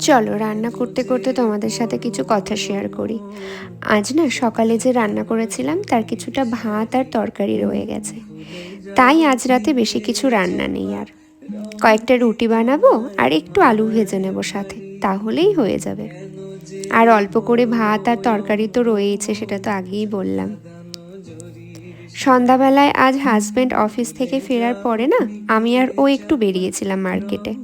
চলো, রান্না করতে করতে তোমাদের সাথে কিছু কথা শেয়ার করি। আজ না সকালে যে রান্না করেছিলাম, তার কিছুটা ভাত আর তরকারি রয়ে গেছে। তাই আজ রাতে বেশি কিছু রান্না নেই আর। কয়েকটা রুটি বানাবো আর একটু আলু ভেজে নেব সাথে, তাহলেই হয়ে যাবে। আর অল্প করে ভাত আর তরকারি তো রয়েইছে, সেটা তো আগেই বললাম। সন্ধ্যাবেলায় আজ হাজব্যান্ড অফিস থেকে ফেরার পরে না, আমি আর ও একটু বেরিয়েছিলাম মার্কেটে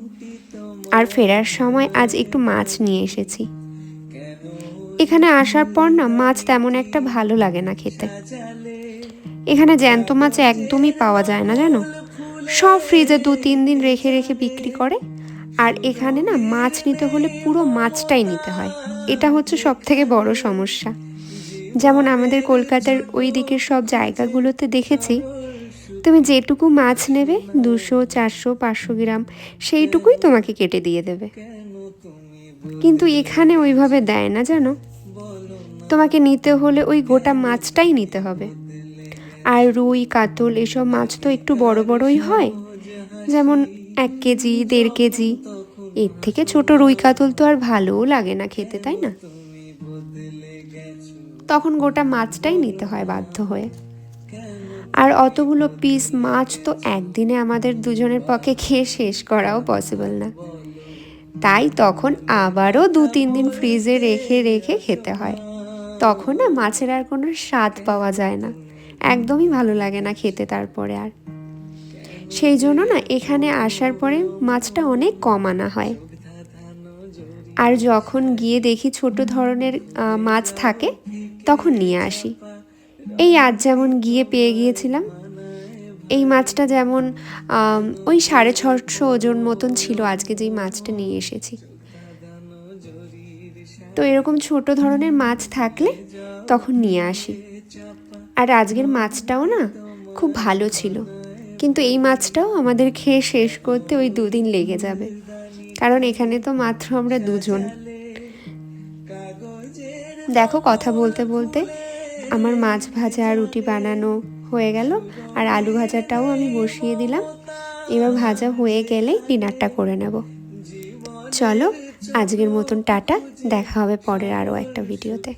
আর ফেরার সময় আজ একটু মাছ নিয়ে এসেছি। এখানে আসার পর না, মাছ তেমন একটা ভালো লাগে না খেতে। এখানে জ্যান্ত মাছ একদমই পাওয়া যায় না, জানো? সব ফ্রিজে দু তিন দিন রেখে রেখে বিক্রি করে। আর এখানে না, মাছ নিতে হলে পুরো মাছটাই নিতে হয়। এটা হচ্ছে সব থেকে বড় সমস্যা। যেমন আমাদের কলকাতার ওই দিকের সব জায়গাগুলোতে দেখেছি তুমি যেটুকু মাছ নেবে, দুশো, চারশো, পাঁচশো গ্রাম, সেইটুকুই তোমাকে কেটে দিয়ে দেবে। কিন্তু এখানে ওইভাবে দেয় না, জানো? তোমাকে নিতে হলে ওই গোটা মাছটাই নিতে হবে। আর রুই, কাতল, এসব মাছ তো একটু বড় বড়ই হয়। যেমন এক কেজি, দেড় কেজি। এর থেকে ছোট রুই, কাতল তো আর ভালোও লাগে না খেতে, তাই না? তখন গোটা মাছটাই নিতে হয় বাধ্য হয়ে। আর অতগুলো পিস মাছ তো একদিনে আমাদের দুজনের পক্ষে খেয়ে শেষ করাও পসিবল না। তাই তখন আবারও দু তিন দিন ফ্রিজে রেখে রেখে খেতে হয়। তখন না মাছের আর কোনো স্বাদ পাওয়া যায় না। একদমই ভালো লাগে না খেতে তারপরে আর। সেই জন্য না এখানে আসার পরে মাছটা অনেক কম আনা হয়। আর যখন গিয়ে দেখি ছোট ধরনের মাছ থাকে, তখন নিয়ে আসি। এই আজ যেমন গিয়ে পেয়ে গিয়েছিলাম, এই মাছটা যেমন ওই সাড়ে ছশো ওজন মতন ছিল আজকে যেই মাছটা নিয়ে এসেছি। তো এরকম ছোট ধরনের মাছ থাকলে তখন নিয়ে আসি। আর আজকের মাছটাও না খুব ভালো ছিল। কিন্তু এই মাছটাও আমাদের খেয়ে শেষ করতে ওই দুদিন লেগে যাবে। কারণ এখানে তো মাত্র আমরা দুজন। দেখো কথা বলতে বলতে আমার মাছ ভাজা রুটি বানানো হয়ে গেল, আর আলু ভাজাটাও আমি বসিয়ে দিলাম। এবার ভাজা হয়ে গেলেই ডিনারটা করে নেব। চলো, আজকের মতন টাটা, দেখা হবে পরের আরও একটা ভিডিওতে।